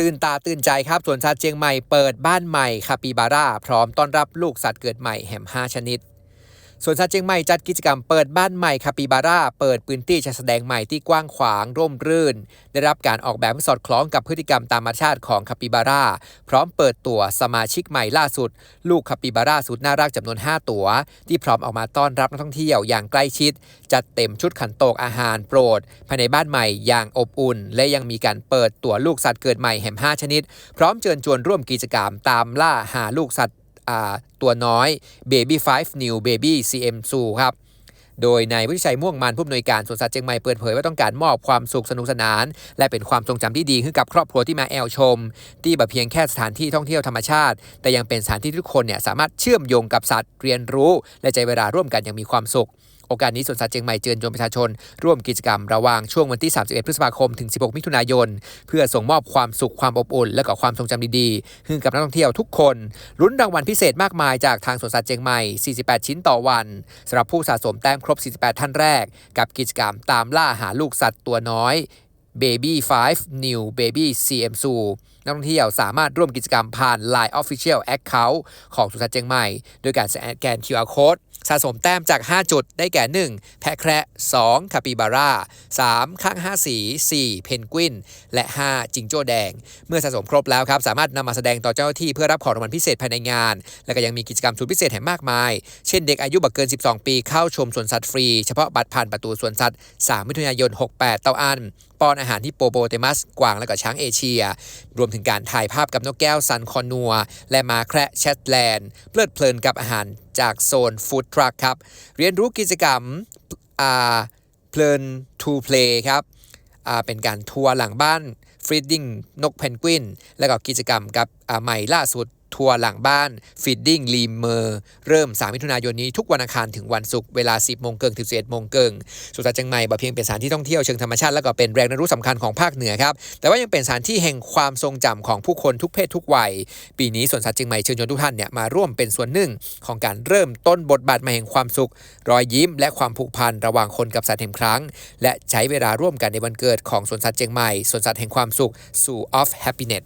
ตื่นตาตื่นใจครับสวนสัตว์เชียงใหม่เปิดบ้านใหม่คาปิบาร่าพร้อมต้อนรับลูกสัตว์เกิดใหม่แห่ม 5 ชนิด สวนสัตว์เชียงใหม่จัดกิจกรรมเปิดบ้านใหม่คาปิบาร่าเปิดพื้นที่จะแสดงใหม่ที่กว้างขวางร่มรื่น ได้รับการออกแบบสอดคล้องกับพฤติกรรมตามธรรมชาติของคาปิบาร่าพร้อมเปิดตัวสมาชิกใหม่ล่าสุด ลูกคาปิบาร่าสุดน่ารักจำนวน 5 ตัว ที่พร้อมออกมาต้อนรับนักท่องเที่ยวอย่างใกล้ชิด จัดเต็มชุดขันโตกอาหารโปรด ภายในบ้านใหม่อย่างอบอุ่น และยังมีการเปิดตัวลูกสัตว์เกิดใหม่แห่ม5ชนิด พร้อมเชิญชวนร่วมกิจกรรมตามล่าหาลูกสัตว์ ตัวน้อย Baby 5 New Baby CM Zoo ครับโดยนายวิชัยม่วงมันผู้อำนวยการสวนสัตว์เชียงใหม่เปิดเผยว่าต้องการมอบความสุขสนุกสนาน และเป็นความทรงจำที่ดีให้กับครอบครัวที่มาแอลชม ที่แบบเพียงแค่สถานที่ท่องเที่ยวธรรมชาติ แต่ยังเป็นสถานที่ที่ทุกคนเนี่ยสามารถเชื่อมโยงกับสัตว์เรียนรู้ และใจเวลาร่วมกันอย่างมีความสุข โอกาสนี้สวนสัตว์เชียงใหม่เชิญชวนประชาชน ร่วมกิจกรรมระหว่างช่วงวันที่ 31 พฤษภาคม ถึง 16 มิถุนายน เพื่อส่งมอบความสุขความอบอุ่น และก็ความทรงจำดีๆให้กับนักท่องเที่ยวทุกคนลุ้นรางวัลพิเศษมากมายจากทางสวนสัตว์เชียงใหม่ 48 ชิ้นต่อวันสำหรับผู้สะสมแต้มครบ 48 ท่านแรก กับกิจกรรมตามล่าหาลูกสัตว์ตัวน้อย Baby 5 New Baby CM Zoo นักท่องเที่ยวสามารถร่วมกิจกรรมผ่าน Line Official Account ของสุสัตว์เชียงใหม่ โดยการสแกน QR Code สะสมแต้มจาก 5 จุดได้แก่ 1 แพะแคระ2คาปิบาร่า 3 ข้าง 5 สี 4 เพนกวิน และ 5 จิงโจ้แดง เมื่อสะสมครบแล้วครับ สามารถนำมาแสดงต่อเจ้าหน้าที่เพื่อรับของรางวัลพิเศษภายในงาน และก็ยังมีกิจกรรมสุดพิเศษแห่งมากมาย เช่นเด็กอายุบักเกิน 12 ปีเข้าชมสวนสัตว์ฟรี เฉพาะบัตรผ่านประตูสวนสัตว์ 3 มิถุนายน 68 เต้าอันป้อนอาหารที่โปโปเตมัส กวางและก็ช้างเอเชีย รวมถึงการถ่ายภาพกับนกแก้วซันคอนัว และมาแคระแชทแลนด์เพลิดเพลินกับอาหาร จากโซนฟู้ดทรัคครับ เรียนรู้กิจกรรมเพลินทูเพลย์ครับเป็นการทัวร์หลังบ้านฟรีดดิ้งนกเพนกวิน และก็กิจกรรมกับใหม่ล่าสุด ทัวร์หลังบ้านฟีดดิ้งรีเมอร์เริ่ม 3 มิถุนายนนี้ทุกวันอังคารถึงวันศุกร์เวลา 10 โมงเกิงถึง11โมงเกิงสุดท้ายจังใหม่บ่เพียงเป็นสถานที่ท่องเที่ยวเชิงธรรมชาติ และก็เป็นแรงนรู้สำคัญของภาคเหนือครับ แต่ว่ายังเป็นสถานที่แห่งความทรงจำของผู้คนทุกเพศทุกวัย ปีนี้สวนสัตว์เชียงใหม่เชิญชวนทุกท่านเนี่ยมาร่วมเป็นส่วนหนึ่งของการเริ่มต้นบทบาทใหม่แห่งความสุข รอยยิ้ม และความผูกพันระหว่างคนกับสัตว์แห่งครั้ง และใช้เวลาร่วมกันในวันเกิดของสวนสัตว์เชียงใหม่สวนสัตว์แห่งความสุข Zoo of Happiness